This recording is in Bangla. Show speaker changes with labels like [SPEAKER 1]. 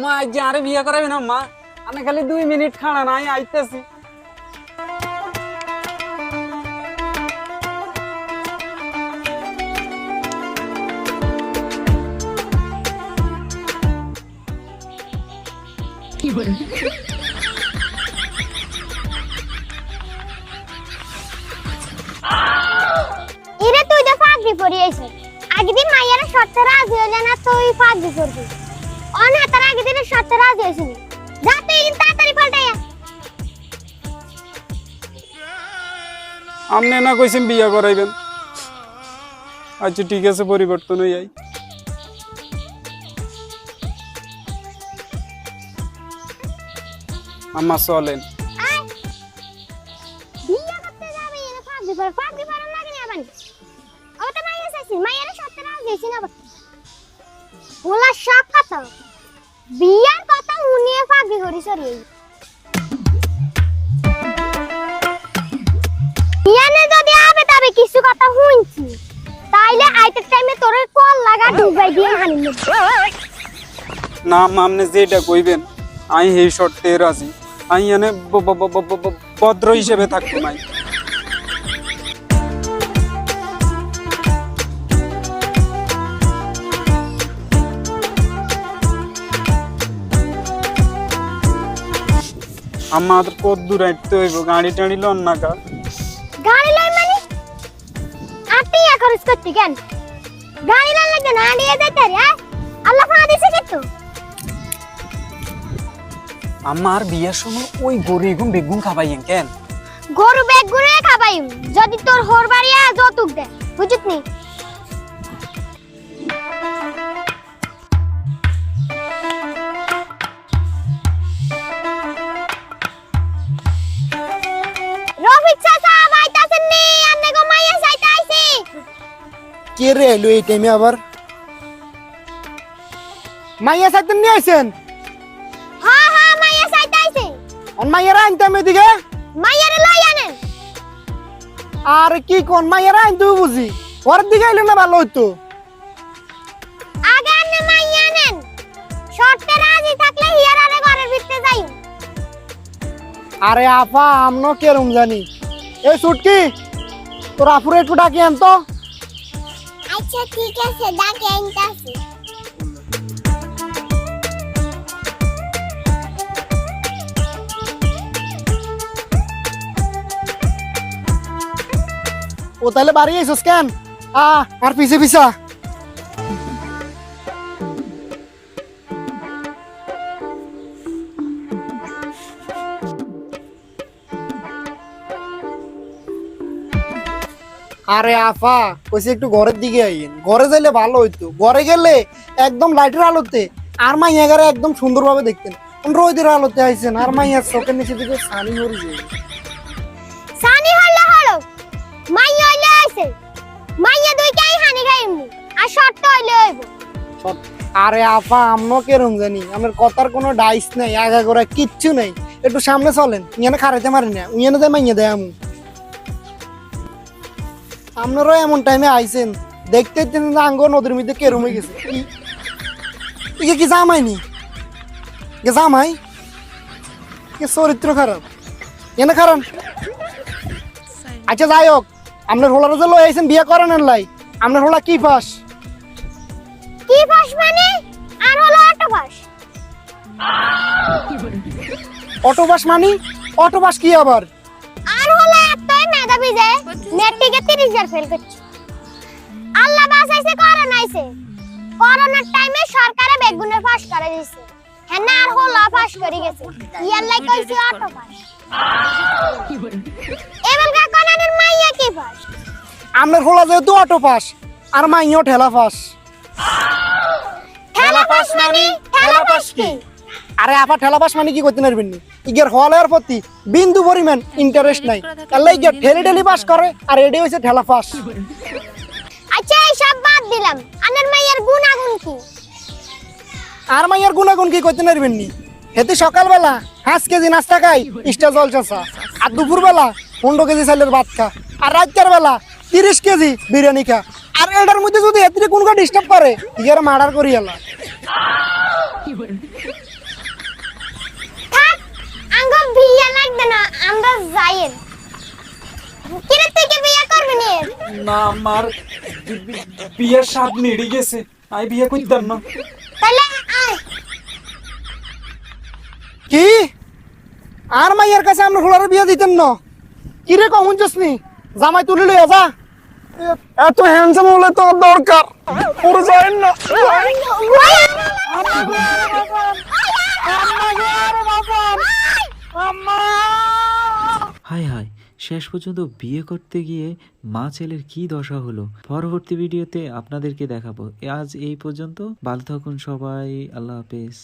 [SPEAKER 1] আম্মা আজ আরে বিয়ে করাবেন আম্মা আমি খালি দুই মিনিট খাড়া নাই, আইতেছি।
[SPEAKER 2] ইরে তুই তো ফাঁকি পড়িয়েছে আগে দিন মাইয়ারা শর্ত রাজি হইলে না তুই ফাঁকি করবি। অনা তার আগে দিনের শর্ত রাজি হয়েছিলি যা তুই কিন্তু তাড়াতাড়ি পাল্টাইয়া
[SPEAKER 1] আপনি না কইছেন বিয়ে করাইবেন। আচ্ছা ঠিক আছে পরিবর্তন হয়ে যাই আম্মা চলেন।
[SPEAKER 2] আয়। বিয়ে বিয়ার কথা উনিয়ে ফাঁকি করি সরি ইয়ানে যদি আবে তবে কিছু কথা শুনছি, তাইলে আইতে টাইমে তোর কল লাগা ডুবাই দিয়ে হানি
[SPEAKER 1] না আম্মা আপনি যেটা কইবেন আমি এই শর্তে রাজি। আমি এনে ভদ্র হিসেবে থাকতে নাই আমার কত দূর আইতে হইব গাড়ি টাড়ি লন না কা
[SPEAKER 2] গাড়ি লাই মানে? আটি খরচ করতে কেন? গাড়ি লাই লাগে না আনিয়ে যাইতে রে আল্লাহ ফা দিছে কিন্তু
[SPEAKER 1] আমার বিয়ের সময় ওই গরু গুম বেগুন খাবাইয়েন কেন?
[SPEAKER 2] গরু বেগ গুনে
[SPEAKER 3] কে রে এলো এই টাইমে আবার মাইয়া সাইতেন নিয়ে আইছেন
[SPEAKER 2] হ্যাঁ হ্যাঁ মাইয়া যাইতে আইছি
[SPEAKER 3] অন মাইয়ারা আনতাম এদিকে
[SPEAKER 2] মাইয়ারে লই আনেন
[SPEAKER 3] আর কি কোন মাইয়ারা আনতে বুঝি ওর দিকে আইলে না ভালো হইতো
[SPEAKER 2] আগে আন্নে মাইয়া আনেন শর্তে রাজি থাকলে হিয়ার আরে ঘরের ভিতরে যাই
[SPEAKER 3] আরে আপা আমনো কেরম জানি এই সুটকি তোর আপুরে একটু ডাকি আনতো
[SPEAKER 2] আচ্ছা ঠিক আছে ডাকে আনতাছি
[SPEAKER 3] ও তাহলে বাড়ি আইসস কেন? আর পিছে পিছা আরে আফা কইছে একটু ঘরের দিকে আইয়েন। ঘরে যাইলে ভালো হইতো। ঘরে গেলে একদম লাইটের আলোতে আর মাই গারে একদম সুন্দরভাবে দেখতেন। রোদের আলোতে আইছেন আর মাইয়ার চোখের নিচে দিকে সানি হয়ে যায়।
[SPEAKER 2] সানি হল্লা হলো। মাইয়া হইলে আইছে। মাইয়া দুই কাই হানি খাইমু। আর শর্ত হইলে হইব।
[SPEAKER 3] আরে আফা আমনো কেরম জানি। আমার কথার কোনো ডাইস নাই আগা করা কিচ্ছু নাই। একটু সামনে চলেন ইয়ানে খারাইতে মারি না। ইয়ানে দেয় মাইয়া দেয় আমু। আপনারাও এমন টাইমে আইছেন দেখতে আঙ্গ নদীর মধ্যে কেরম গেছে? কি? কি জামাইনি কে জামাই কে চরিত্র খারাপ। এনে খারাপ আচ্ছা যাই হোক আপনার হোলার যে লই আইছেন বিয়ে করেন লাই। আপনার হোলা কি পাস
[SPEAKER 2] কি ফাঁস মানে? আর হলো অটো ফাঁস।
[SPEAKER 3] অটো বাস মানি? অটো বাস কি আবার?
[SPEAKER 2] একটাই যে মেট্রিকে তিরিশ ফেল করছে। আল্লাহ বাঁচাইছে করোনা আইছে। করোনার টাইমে সরকারে বেগুনের ফাঁস করে দিছে। হ্যাঁ আর হলো ফাঁস করে গেছে। ইয়ার লাই কইছি অটো ফাঁস। এবার কাকনানের মাইয়া কি ফাঁস?
[SPEAKER 3] আপনার হোলা যেহেতু অটো পাস আর মাইও ঠেলা পাস
[SPEAKER 2] ঠেলা ফাঁস মানে? ঠেলা ফাঁস কি?
[SPEAKER 3] আরে আপা ঠেলা পাস মানে কি করতে পারবেন নি? ইগের হলের প্রতি বিন্দু পরিমাণ ইন্টারেস্ট নাই। তাহলে ইগের ঠেলে ঠেলি পাস করে আর এডি হইছে ঠেলা পাস
[SPEAKER 2] আচ্ছা এই সব বাদ দিলাম। আনের মাইয়ার গুণাগুণ কি?
[SPEAKER 3] আর মাইয়ার গুণাগুণ কি করতে পারবেন নি? হেতু সকালবেলা পাঁচ কেজি নাস্তা খাই ইস্টা জল চাষা। আর দুপুরবেলা পনেরো কেজি চাইলের ভাত খা। আর রাতের বেলা তিরিশ কেজি বিরিয়ানি খা। আর এটার মধ্যে যদি হেতিরে কোনটা ডিস্টার্ব করে ইগের মার্ডার করি এলা
[SPEAKER 2] আইয়ের কিরে তুই কি বিয়ে করবি নি
[SPEAKER 1] আমার বিয়ের স্বাদ নেড়ে গেছে। আমি বিয়ে করতাম না।
[SPEAKER 2] তাহলে
[SPEAKER 3] কি? আর মাইয়ের কাছে আমরা হোলারে বিয়ে দিতেন না। কি রে কখন নি? জামাই তুলে লইয়া যা। এত হ্যান্ডসাম হলে তো দরকার। পুরো যায় না।
[SPEAKER 4] হাই হাই। শেষ পর্যন্ত বিয়ে করতে গিয়ে মা ছেলের কি দশা হলো? পরবর্তী ভিডিওতে আপনাদেরকে দেখাবো। আজ এই পর্যন্ত। ভালো থাকুন সবাই। আল্লাহ হাফেজ।